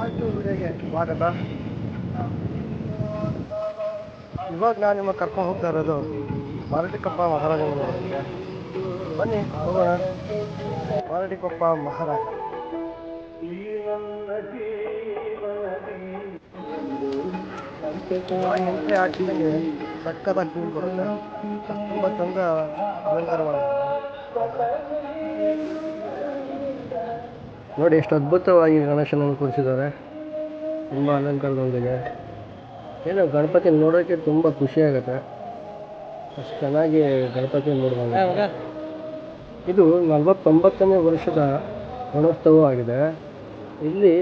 ಆಯಿತು ಇವಾಗ ನಾನು ನಿಮ್ಮ ಕರ್ಕೊಂಡು ಹೋಗ್ತಾ ಇರೋದು ಮಾರಟಿಕೊಪ್ಪ ಮಹಾರಾಜನ ಬನ್ನಿ, ಹೋಗೋಣ. ಮಾರಟಿಕೊಪ್ಪ ಮಹಾರಾಜ. ಎಂಟ್ರಿ ಬರುತ್ತೆ. ತುಂಬ ಚಂದ ಅಲಂಕಾರ ಮಾಡಿದ್ದಾರೆ ನೋಡಿ ಎಷ್ಟು ಅದ್ಭುತವಾಗಿ ಗಣೇಶನನ್ನು ಕೂರಿಸಿದ್ದಾರೆ ತುಂಬ ಅಲಂಕಾರದೊಂದಿಗೆ ಏನೋ ಗಣಪತಿ ನೋಡೋಕ್ಕೆ ತುಂಬ ಖುಷಿ ಆಗುತ್ತೆ. ಅಷ್ಟು ಚೆನ್ನಾಗಿ ಗಣಪತಿ ನೋಡ್ಬೋದು. ಇದು ನಲವತ್ತೊಂಬತ್ತನೇ ವರ್ಷದ ಗಣೋತ್ಸವ ಆಗಿದೆ. ಇಲ್ಲಿ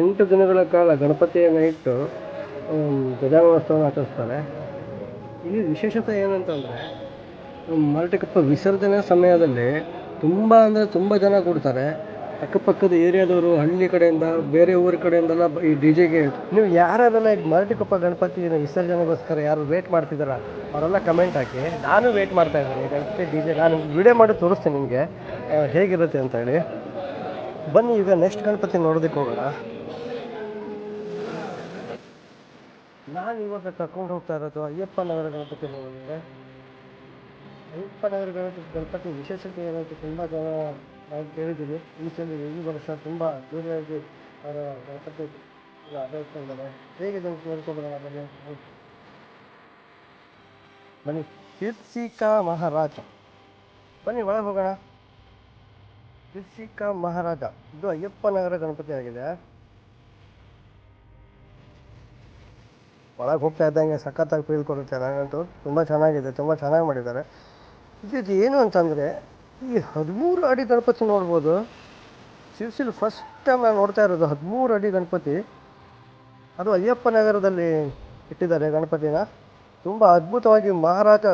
ಎಂಟು ದಿನಗಳ ಕಾಲ ಗಣಪತಿಯನ್ನು ಇಟ್ಟು ಗಜಾನೋತ್ಸವನ ಆಚರಿಸ್ತಾರೆ. ಇಲ್ಲಿ ವಿಶೇಷತೆ ಏನಂತಂದರೆ ಮರಟಕಪ್ಪ ವಿಸರ್ಜನೆ ಸಮಯದಲ್ಲಿ ತುಂಬ ಅಂದರೆ ತುಂಬ ಜನ ಕೂಡ್ತಾರೆ. ಅಕ್ಕಪಕ್ಕದ ಏರಿಯಾದವರು ಹಳ್ಳಿ ಕಡೆಯಿಂದ, ಬೇರೆ ಊರ ಕಡೆಯಿಂದೆಲ್ಲ ಈ ಡಿ ಜೆಗೆ ನೀವು ಅದನ್ನ ಈಗ ಮರಟಿಕೊಪ್ಪ ಗಣಪತಿ ವಿಸರ್ಜನೆಗೋಸ್ಕರ ಯಾರು ವೇಟ್ ಮಾಡ್ತಿದ್ದಾರ? ಅವರೆಲ್ಲ ಕಮೆಂಟ್ ಹಾಕಿ. ನಾನು ವೇಟ್ ಮಾಡ್ತಾ ಇದ್ದೀನಿ. ಗಣಪತಿ ಡಿ ಜೆ, ನಾನು ವಿಡಿಯೋ ಮಾಡಿ ತೋರಿಸ್ತೀನಿ ನಿಮಗೆ. ಹೇಗಿರುತ್ತೆ ಅಂತ ಹೇಳಿ. ಬನ್ನಿ, ಈಗ ನೆಕ್ಸ್ಟ್ ಗಣಪತಿ ನೋಡೋದಕ್ಕೆ ಹೋಗೋಣ. ನಾನು ಇವಾಗ ಕರ್ಕೊಂಡು ಹೋಗ್ತಾ ಇರೋದು ಅಯ್ಯಪ್ಪ ನಗರ ಗಣಪತಿ ನೋಡೋದಕ್ಕೆ ಅಯ್ಯಪ್ಪ ನಗರ ಗಣಪತಿ ಗಣಪತಿ ವಿಶೇಷತೆ ಏನಂತ ತುಂಬ ಜನ ನಾವು ಕೇಳಿದ್ದೀವಿ. ಈ ವರ್ಷ ತುಂಬ ಅದ್ದೂರಿಯಾಗಿ ಅವರ ಗಣಪತಿ ಆಚರಿಸ್ತಾ ಹೇಗೆ ನಾವು ನೋಡ್ಕೊಂಡ್ಬರೋಣ ಬನ್ನಿ. ಬನ್ನಿ ಮಹಾರಾಜ. ಬನ್ನಿ, ಒಳಗೆ ಹೋಗೋಣ. ಕೀರ್ತಿಕಾ ಮಹಾರಾಜ. ಇದು ಅಯ್ಯಪ್ಪ ನಗರ ಗಣಪತಿ ಆಗಿದೆ. ಒಳಗೆ ಹೋಗ್ತಾ ಇದ್ದಂಗೆ ಸಖತ್ತಾಗಿ ಫೀಲ್ ಕೊಡುತ್ತೆ. ನನಗಂತೂ ತುಂಬ ಚೆನ್ನಾಗಿದೆ. ತುಂಬ ಚೆನ್ನಾಗಿ ಮಾಡಿದ್ದಾರೆ. ಇದು ಏನು ಅಂತಂದರೆ ಈ ಹದಿಮೂರು ಅಡಿ ಗಣಪತಿ ನೋಡ್ಬೋದು. ಶಿವಶಿಲ್ ಫಸ್ಟ್ ಟೈಮ್ ನಾನು ನೋಡ್ತಾ ಇರೋದು ಹದಿಮೂರು ಅಡಿ ಗಣಪತಿ. ಅದು ಅಯ್ಯಪ್ಪ ನಗರದಲ್ಲಿ ಇಟ್ಟಿದ್ದಾರೆ ಗಣಪತಿನ. ತುಂಬ ಅದ್ಭುತವಾಗಿ ಮಹಾರಾಜ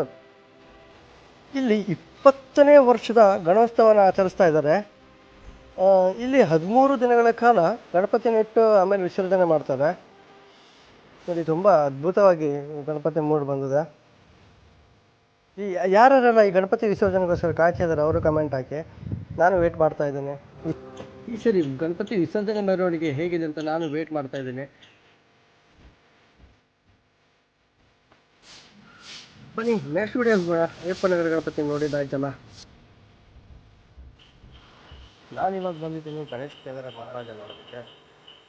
ಇಲ್ಲಿ ಇಪ್ಪತ್ತನೇ ವರ್ಷದ ಗಣೋತ್ಸವನ ಆಚರಿಸ್ತಾ ಇದ್ದಾರೆ. ಇಲ್ಲಿ ಹದಿಮೂರು ದಿನಗಳ ಕಾಲ ಗಣಪತಿನ ಇಟ್ಟು ಆಮೇಲೆ ವಿಸರ್ಜನೆ ಮಾಡ್ತಾರೆ. ನೋಡಿ, ತುಂಬ ಅದ್ಭುತವಾಗಿ ಗಣಪತಿ ಮೂಡಿ ಬಂದಿದೆ. ಈ ಯಾರ್ಯಾರೆಲ್ಲ ಈ ಗಣಪತಿ ವಿಸರ್ಜನೆಗೋಸ್ಕರ ಕಾಯ್ತಾ ಇದ್ದಾರೆ ಅವರು ಕಮೆಂಟ್ ಹಾಕಿ. ನಾನು ವೇಟ್ ಮಾಡ್ತಾ ಇದ್ದೇನೆ. ಈ- ಸರಿ ಗಣಪತಿ ವಿಸರ್ಜನೆ ಮೆರವಣಿಗೆ ಹೇಗಿದೆ ಅಂತ ನಾನು ವೇಟ್ ಮಾಡ್ತಾ ಇದ್ದೇನೆ. ಬನ್ನಿ ನೆಕ್ಸ್ಟ್ ವಿಡಿಯೋ ಹೋಗೋಣ ಅಯ್ಯಪ್ಪ ನಗರ ಗಣಪತಿ ನಾನು ಇವಾಗ ಬಂದಿದ್ದೀನಿ ಗಣೇಶ್ ಚಂದ್ರ ಮಹಾರಾಜ ನೋಡೋದಕ್ಕೆ.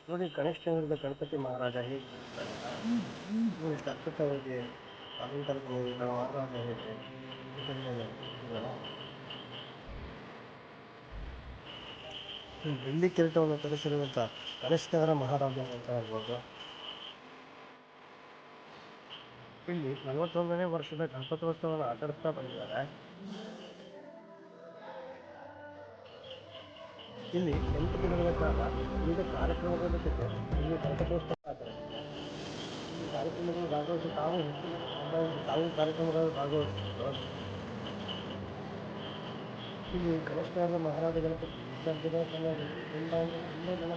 ನೋಡಿ ಗಣೇಶ್ ನಗರದ ಗಣಪತಿ ಮಹಾರಾಜ ಹೇಗೆ? ಅದ್ಭುತವಾಗಿ ವಿಸರ್ಜನೆ ಮಾಡ್ತಿದ್ದಾರೋ. ಈ ಬೆಳ್ಳಿ ಕಿರೀಟವನ್ನು ಧರಿಸಿರುವಂಥ ಕನಿಷ್ಠರ ಮಹಾರಾಜ ಅಂತ ಹೇಳ್ಬೋದು ಇಲ್ಲಿ ನಲವತ್ತೊಂದನೇ ವರ್ಷದ ಗಣಪತೋತ್ಸವವನ್ನು ಆಚರಿಸ್ತಾ ಬಂದಿದ್ದಾರೆ ಇಲ್ಲಿ ಎಂಟು ದಿನಗಳ ಕಾಲ ವಿವಿಧ ಕಾರ್ಯಕ್ರಮಗಳ ಜೊತೆ ಇಲ್ಲಿ ಆಚರಿಸ್ತಾರೆ ಈ ಕಾರ್ಯಕ್ರಮಗಳು ಭಾಗವಹಿಸಿ ತಾವು ಹೆಚ್ಚಿನ ಸಂಭ್ರಮ- ತಾವು ಕಾರ್ಯಕ್ರಮಗಳಲ್ಲಿ ಭಾಗವಹಿಸಿದ್ರು ಇಲ್ಲಿ ಗಣೇಶನಗರ ಮಹಾರಾಜ ಗಣಪತಿ ವಿಸರ್ಜನೆ ಸಮಯದಲ್ಲಿ ತುಂಬ ಅಂದರೆ ತುಂಬ ಜನ